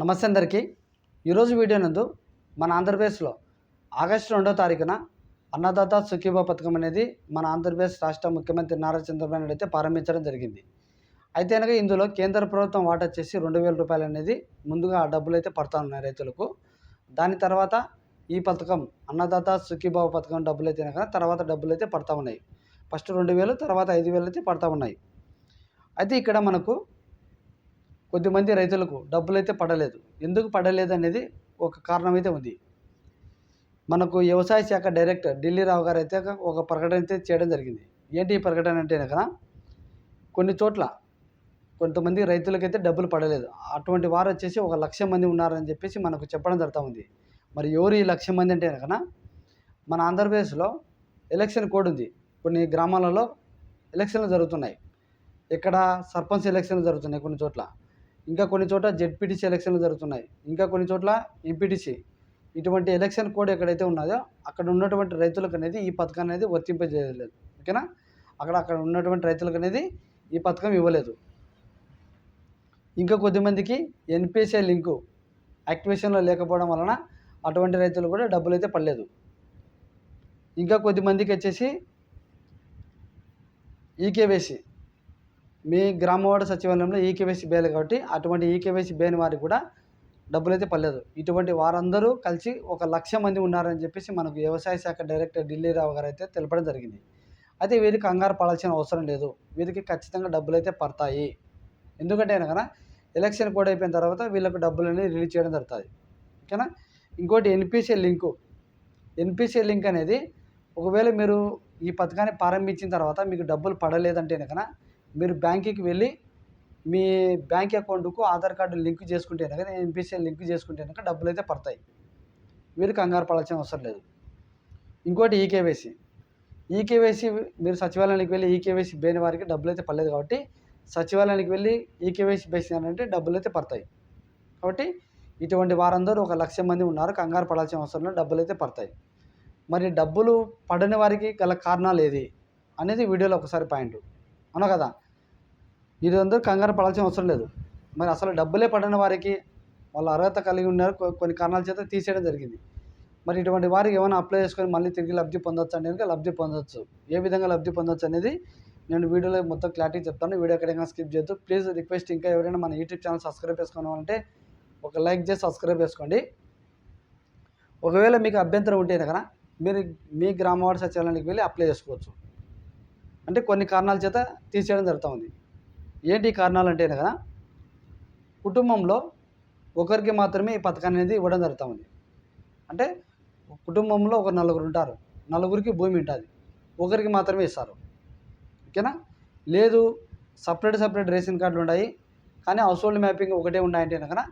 నమస్తే అందరికీ. ఈరోజు వీడియో నందు మన ఆంధ్రప్రదేశ్లో ఆగస్టు రెండో తారీఖున అన్నదాత సుఖీభా పథకం అనేది మన ఆంధ్రప్రదేశ్ రాష్ట్ర ముఖ్యమంత్రి నారా చంద్రబాబు నాయుడు అయితే ప్రారంభించడం జరిగింది. అయితే కనుక ఇందులో కేంద్ర ప్రభుత్వం వాటా చేసి రెండు వేల రూపాయలు అనేది ముందుగా ఆ డబ్బులు అయితే పడతా ఉన్నాయి రైతులకు. దాని తర్వాత ఈ పథకం అన్నదాత సుఖీభావ పథకం డబ్బులు అయితే కనుక తర్వాత డబ్బులు అయితే పడతా ఉన్నాయి. ఫస్ట్ రెండు వేలు తర్వాత ఐదు వేలు అయితే పడతా ఉన్నాయి. అయితే ఇక్కడ మనకు కొద్దిమంది రైతులకు డబ్బులు అయితే పడలేదు. ఎందుకు పడలేదు అనేది ఒక కారణం అయితే ఉంది. మనకు వ్యవసాయ శాఖ డైరెక్టర్ ఢిల్లీ రావు గారు అయితే ఒక ప్రకటన అయితే చేయడం జరిగింది. ఏంటి ఈ ప్రకటన అంటే కనుక కొన్ని చోట్ల కొంతమంది రైతులకైతే డబ్బులు పడలేదు. అటువంటి వారు వచ్చేసి ఒక లక్ష మంది ఉన్నారని చెప్పేసి మనకు చెప్పడం జరుగుతూ ఉంది. మరి ఎవరు ఈ లక్ష మంది అంటే కనుక మన ఆంధ్రప్రదేశ్లో ఎలక్షన్ కోడ్ ఉంది. కొన్ని గ్రామాలలో ఎలక్షన్లు జరుగుతున్నాయి. ఇక్కడ సర్పంచ్ ఎలక్షన్లు జరుగుతున్నాయి కొన్ని చోట్ల. ఇంకా కొన్ని చోట్ల జెడ్పీటీసీ ఎలక్షన్లు జరుగుతున్నాయి. ఇంకా కొన్ని చోట్ల ఎంపీటీసీ. ఇటువంటి ఎలక్షన్ కోడ్ ఎక్కడైతే ఉన్నదో అక్కడ ఉన్నటువంటి రైతులకు అనేది ఈ పథకం అనేది వర్తింపజేయలేదు. ఓకేనా? అక్కడ అక్కడ ఉన్నటువంటి రైతులకు అనేది ఈ పథకం ఇవ్వలేదు. ఇంకా కొద్దిమందికి ఎన్పిఎస్ఐ లింకు యాక్టివేషన్లో లేకపోవడం వలన అటువంటి రైతులు కూడా డబ్బులు అయితే పడలేదు. ఇంకా కొద్దిమందికి వచ్చేసి ఈకేవేసి మీ గ్రామవాడ సచివాలయంలో ఈకేవైసీ బేలు కాబట్టి అటువంటి ఈకేవైసీ బేని వారికి కూడా డబ్బులు అయితే పడలేదు. ఇటువంటి వారందరూ కలిసి ఒక లక్ష మంది ఉన్నారని చెప్పేసి మనకు వ్యవసాయ శాఖ డైరెక్టర్ ఢిల్లీ రావు గారు అయితే తెలపడం జరిగింది. అయితే వీరికి కంగారు పడాల్సిన అవసరం లేదు. వీరికి ఖచ్చితంగా డబ్బులు అయితే పడతాయి. ఎందుకంటే కనుక ఎలక్షన్ కోడ్ అయిపోయిన తర్వాత వీళ్ళకు డబ్బులు అనేది రిలీజ్ చేయడం జరుగుతుంది. ఓకేనా? ఇంకోటి ఎన్పిసిఎల్ లింకు. ఎన్పిసిఎల్ లింక్ అనేది ఒకవేళ మీరు ఈ పథకాన్ని ప్రారంభించిన తర్వాత మీకు డబ్బులు పడలేదంటే కనుక మీరు బ్యాంకుకి వెళ్ళి మీ బ్యాంక్ అకౌంట్కు ఆధార్ కార్డు లింక్ చేసుకుంటే కనుక ఎంపీసీ లింక్ చేసుకుంటే కనుక డబ్బులు అయితే పడతాయి. మీరు కంగారు పడాల్సిన అవసరం లేదు. ఇంకోటి ఈకేవైసీ. ఈకేవైసీ మీరు సచివాలయానికి వెళ్ళి ఈకేవైసీ బేని వారికి డబ్బులు అయితే పడలేదు కాబట్టి సచివాలయానికి వెళ్ళి ఈకేవైసీ బేసినారంటే డబ్బులు అయితే పడతాయి. కాబట్టి ఇటువంటి వారందరూ ఒక లక్ష మంది ఉన్నారు కంగారు పడాల్సిన అవసరం లేదు డబ్బులు అయితే పడతాయి. మరి డబ్బులు పడని వారికి గల కారణాలు ఏది? అనేది వీడియోలో ఒకసారి పాయింట్. అవునా కదా? ఇది అందరూ కంగారు పడాల్సిన అవసరం లేదు. మరి అసలు డబ్బులే పడని వారికి వాళ్ళ అర్హత కలిగి ఉన్నారు. కొన్ని కారణాల చేత తీసేయడం జరిగింది. మరి ఇటువంటి వారికి ఏమైనా అప్లై చేసుకొని మళ్ళీ తిరిగి లబ్ధి పొందొచ్చు అనేది లబ్ధి పొందొచ్చు. ఏ విధంగా లబ్ధి పొందొచ్చు అనేది నేను వీడియోలో మొత్తం క్లారిటీ చెప్తాను. వీడియో ఎక్కడైనా స్కిప్ చేయొద్దు. ప్లీజ్ రిక్వెస్ట్ ఇంకా ఎవరైనా మన యూట్యూబ్ ఛానల్ సబ్స్క్రైబ్ చేసుకోవాలంటే ఒక లైక్ చేసి సబ్స్క్రైబ్ చేసుకోండి. ఒకవేళ మీకు అభ్యంతరం ఉంటే కనుక మీరు మీ గ్రామవాడ సచివాలయానికి వెళ్ళి అప్లై చేసుకోవచ్చు. అంటే కొన్ని కారణాల చేత తీసేయడం జరుగుతూ ఉంది. ఏంటి కారణాలు అంటే కదా కుటుంబంలో ఒకరికి మాత్రమే ఈ పథకాన్ని అనేది ఇవ్వడం జరుగుతుంది అంటే కుటుంబంలో ఒక నలుగురు ఉంటారు నలుగురికి భూమి ఉంటుంది ఒకరికి మాత్రమే ఇస్తారు. ఓకేనా? లేదు సపరేట్ సపరేట్ రేషన్ కార్డులు ఉన్నాయి కానీ హౌస్ హోల్డ్ మ్యాపింగ్ ఒకటే ఉన్నాయంటే కనుక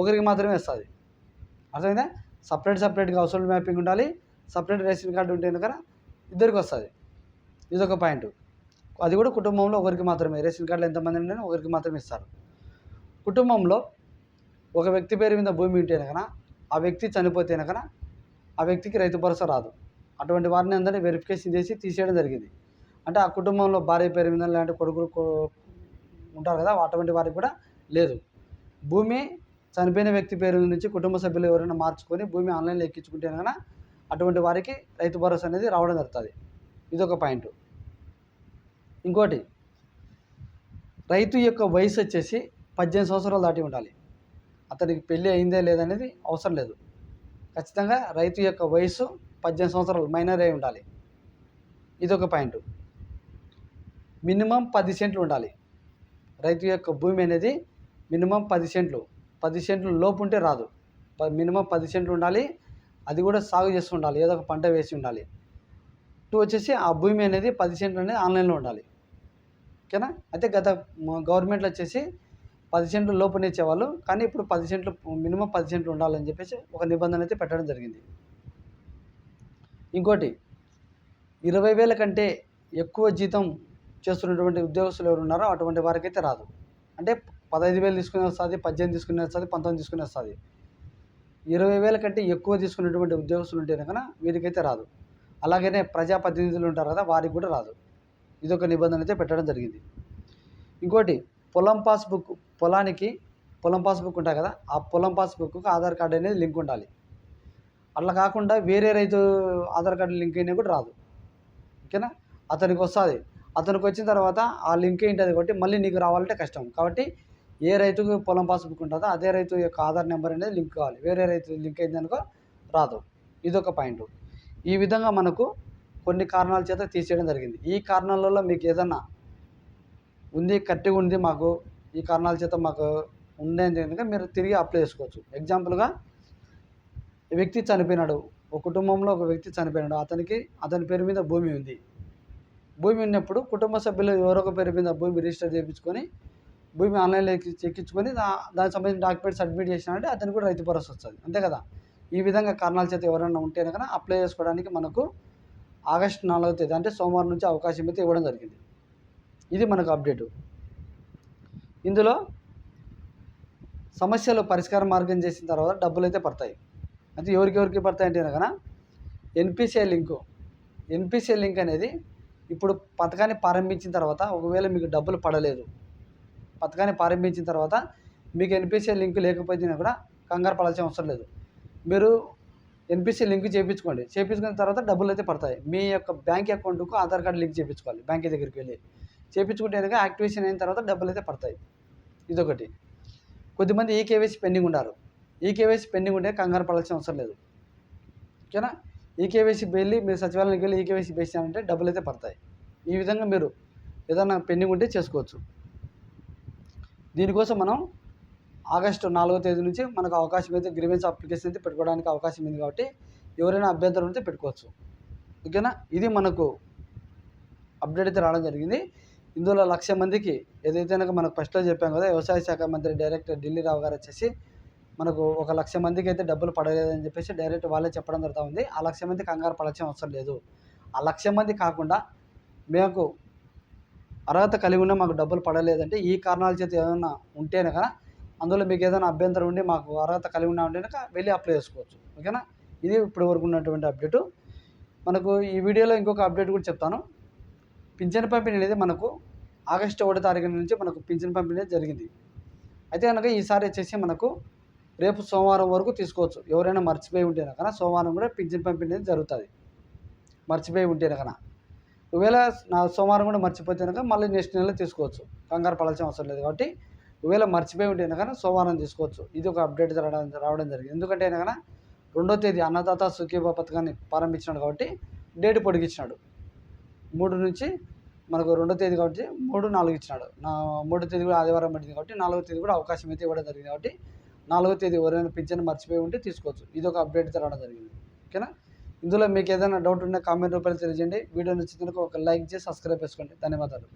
ఒకరికి మాత్రమే ఇస్తుంది అర్థమైందా? సపరేట్ సపరేట్గా హౌస్ హోల్డ్ మ్యాపింగ్ ఉండాలి సపరేట్ రేషన్ కార్డు ఉంటే కనుక ఇద్దరికి వస్తుంది. ఇదొక పాయింట్. అది కూడా కుటుంబంలో ఒకరికి మాత్రమే. రేషన్ కార్డులు ఎంతమంది ఉంటే ఒకరికి మాత్రమే ఇస్తారు. కుటుంబంలో ఒక వ్యక్తి పేరు మీద భూమి ఉంటే కనుక ఆ వ్యక్తి చనిపోతే కనుక ఆ వ్యక్తికి రైతు భరోసా రాదు. అటువంటి వారిని అందరినీ వెరిఫికేషన్ చేసి తీసేయడం జరిగింది. అంటే ఆ కుటుంబంలో భార్య పేరు మీద లేదంటే కొడుకులు ఉంటారు కదా అటువంటి వారికి కూడా లేదు. భూమి చనిపోయిన వ్యక్తి పేరు నుంచి కుటుంబ సభ్యులు ఎవరైనా మార్చుకొని భూమి ఆన్లైన్లో ఎక్కించుకుంటే కనుక అటువంటి వారికి రైతు భరోసా అనేది రావడం జరుగుతుంది. ఇదొక పాయింట్. ఇంకోటి రైతు యొక్క వయసు వచ్చేసి పద్దెనిమిది సంవత్సరాలు దాటి ఉండాలి. అతనికి పెళ్ళి అయిందే లేదనేది అవసరం లేదు. ఖచ్చితంగా రైతు యొక్క వయసు పద్దెనిమిది సంవత్సరాలు మైనర్ అయి ఉండాలి. ఇదొక పాయింట్. మినిమం పది సెంట్లు ఉండాలి. రైతు యొక్క భూమి అనేది మినిమం పది సెంట్లు. పది సెంట్లు లోపు ఉంటే రాదు. ప- మినిమం పది సెంట్లు ఉండాలి. అది కూడా సాగు చేస్తుండాలి ఏదో ఒక పంట వేసి ఉండాలి. టూ వచ్చేసి ఆ భూమి అనేది పది సెంట్లు అనేది ఆన్లైన్లో ఉండాలి. ఓకేనా? అయితే గత గవర్నమెంట్లో వచ్చేసి పది సెంట్లు లోపునే ఇచ్చేవాళ్ళు. కానీ ఇప్పుడు పది సెంట్లు మినిమం పది సెంట్లు ఉండాలని చెప్పేసి ఒక నిబంధన అయితే పెట్టడం జరిగింది. ఇంకోటి ఇరవై వేల కంటే ఎక్కువ జీతం చేస్తున్నటువంటి ఉద్యోగస్తులు ఎవరు ఉన్నారో అటువంటి వారికైతే రాదు. అంటే పదహైదు వేలు తీసుకునే వస్తుంది పద్దెనిమిది తీసుకునే వస్తుంది పంతొమ్మిది తీసుకునే వస్తుంది. ఇరవై వేల కంటే ఎక్కువ తీసుకున్నటువంటి ఉద్యోగస్తులు ఉంటే కనుక వీరికైతే రాదు. అలాగనే ప్రజాప్రతినిధులు ఉంటారు కదా వారికి కూడా రాదు. ఇదొక నిబంధన అయితే పెట్టడం జరిగింది. ఇంకోటి పొలం పాస్బుక్ పొలానికి పొలం పాస్బుక్ ఉంటాయి కదా ఆ పొలం పాస్బుక్కు ఆధార్ కార్డు అనేది లింక్ ఉండాలి. అట్లా కాకుండా వేరే రైతు ఆధార్ కార్డు లింక్ అయినా కూడా రాదు. ఓకేనా? అతనికి వస్తుంది. అతనికి వచ్చిన తర్వాత ఆ లింక్ ఏంటది కాబట్టి మళ్ళీ నీకు రావాలంటే కష్టం. కాబట్టి ఏ రైతుకు పొలం పాస్బుక్ ఉంటుందో అదే రైతు యొక్క ఆధార్ నెంబర్ అనేది లింక్ కావాలి. వేరే రైతు లింక్ అయిందనుకో రాదు. ఇదొక పాయింట్. ఈ విధంగా మనకు కొన్ని కారణాల చేత తీసేయడం జరిగింది. ఈ కారణాలలో మీకు ఏదన్నా ఉంది కరెక్ట్గా ఉంది మాకు ఈ కారణాల చేత మాకు ఉందని కనుక మీరు తిరిగి అప్లై చేసుకోవచ్చు. ఎగ్జాంపుల్గా వ్యక్తి చనిపోయినాడు. ఒక కుటుంబంలో ఒక వ్యక్తి చనిపోయినాడు. అతనికి అతని పేరు మీద భూమి ఉంది. భూమి ఉన్నప్పుడు కుటుంబ సభ్యులు ఎవరొక పేరు మీద భూమి రిజిస్టర్ చేయించుకొని భూమి ఆన్లైన్లో ఎక్కి ఎక్కించుకొని దానికి సంబంధించిన డాక్యుమెంట్స్ సబ్మిట్ చేసినారంటే అతనికి కూడా రైతు భరోసా వస్తుంది. అంతే కదా? ఈ విధంగా కారణాల చేత ఎవరైనా ఉంటే కనుక అప్లై చేసుకోవడానికి మనకు ఆగస్టు నాలుగో తేదీ అంటే సోమవారం నుంచి అవకాశం అయితే ఇవ్వడం జరిగింది. ఇది మనకు అప్డేటు. ఇందులో సమస్యలు పరిష్కార మార్గం చేసిన తర్వాత డబ్బులు అయితే పడతాయి. అంటే ఎవరికెవరికి పడతాయి అంటే కనుక ఎన్పిసిఐ లింకు. ఎన్పిసిఐ లింక్ అనేది ఇప్పుడు పథకాన్ని ప్రారంభించిన తర్వాత ఒకవేళ మీకు డబ్బులు పడలేదు పథకాన్ని ప్రారంభించిన తర్వాత మీకు ఎన్పిసిఐ లింక్ లేకపోయినా కూడా కంగారు పడాల్సిన అవసరం లేదు. మీరు ఎన్పిసి లింక్ చేయించుకోండి. చేయించుకున్న తర్వాత డబ్బులు అయితే పడతాయి. మీ యొక్క బ్యాంక్ అకౌంట్కు ఆధార్ కార్డు లింక్ చేయించుకోవాలి. బ్యాంక్ దగ్గరికి వెళ్ళి. చేయించుకుంటే కనుక యాక్టివేషన్ అయిన తర్వాత డబ్బులు అయితే పడతాయి. ఇదొకటి. కొద్దిమంది ఈ కేవైసీ పెండింగ్ ఉన్నారు. ఈ కేవైసీ పెండింగ్ ఉంటే కంగారు పడాల్సిన అవసరం లేదు. ఓకేనా? ఈ కేవైసీ వెళ్ళి మీరు సచివాలయానికి వెళ్ళి ఈ కేవైసీ వేసారంటే డబ్బులు అయితే పడతాయి. ఈ విధంగా మీరు ఏదైనా పెండింగ్ ఉంటే చేసుకోవచ్చు. దీనికోసం మనం ఆగస్టు నాలుగో తేదీ నుంచి మనకు అవకాశం అయితే గ్రీవెన్స్ అప్లికేషన్ అయితే పెట్టుకోవడానికి అవకాశం ఉంది కాబట్టి ఎవరైనా అభ్యంతరం అయితే పెట్టుకోవచ్చు. ఓకేనా? ఇది మనకు అప్డేట్ అయితే రావడం జరిగింది. ఇందులో లక్ష మందికి ఏదైతే మనకు ఫస్ట్లో చెప్పాం కదా వ్యవసాయ శాఖ మంత్రి డైరెక్టర్ ఢిల్లీ రావు గారు వచ్చేసి మనకు ఒక లక్ష మందికి అయితే డబ్బులు పడలేదని చెప్పేసి డైరెక్ట్ వాళ్ళే చెప్పడం జరుగుతూ ఉంది. ఆ లక్ష మంది కంగారు పడాల్సిన అవసరం లేదు. ఆ లక్ష మంది కాకుండా మేము అర్హత కలిగి ఉన్న మాకు డబ్బులు పడలేదంటే ఈ కారణాల చేత ఏదైనా ఉంటేనే కదా అందులో మీకు ఏదైనా అభ్యంతరం ఉండి మాకు అర్హత కలిగి ఉన్నా కనుక వెళ్ళి అప్లై చేసుకోవచ్చు. ఓకేనా? ఇది ఇప్పటి వరకు ఉన్నటువంటి అప్డేటు మనకు ఈ వీడియోలో ఇంకొక అప్డేట్ కూడా చెప్తాను. పింఛన్ పంపిణీ అనేది మనకు ఆగస్టు ఒకటి తారీఖు నుంచి మనకు పింఛన్ పంపిణీ జరిగింది. అయితే కనుక ఈసారి వచ్చేసి మనకు రేపు సోమవారం వరకు తీసుకోవచ్చు. ఎవరైనా మర్చిపోయి ఉంటే కనుక సోమవారం కూడా పింఛన్ పంపిణీ అనేది జరుగుతుంది. మర్చిపోయి ఉంటే కనుక. ఒకవేళ నా సోమవారం కూడా మర్చిపోతే కనుక మళ్ళీ నెక్స్ట్ నెలలో తీసుకోవచ్చు. కంగారు పడాల్సిన అవసరం లేదు కాబట్టి ఒకవేళ మర్చిపోయి ఉంటే కనుక సోమవారం తీసుకోవచ్చు. ఇది ఒక అప్డేట్ జరగడం రావడం జరిగింది. ఎందుకంటే కనుక రెండో తేదీ అన్నదాత సుఖీభ పథకాన్ని ప్రారంభించినాడు కాబట్టి డేట్ పొడిగించినాడు మూడు నుంచి మనకు రెండో తేదీ కాబట్టి మూడు నాలుగు ఇచ్చినాడు. నా మూడో తేదీ కూడా ఆదివారం పడింది కాబట్టి నాలుగో తేదీ కూడా అవకాశం అయితే ఇవ్వడం జరిగింది కాబట్టి నాలుగో తేదీ ఎవరైనా పింఛన్ మర్చిపోయి ఉంటే తీసుకోవచ్చు. ఇది ఒక అప్డేట్ జరగడం జరిగింది. ఓకేనా? ఇందులో మీకు ఏదైనా డౌట్ ఉన్నా కామెంట్ రూపాయలు తెలియజేయండి. వీడియో నచ్చినందుకు ఒక లైక్ చేసి సబ్స్క్రైబ్ చేసుకోండి. ధన్యవాదాలు.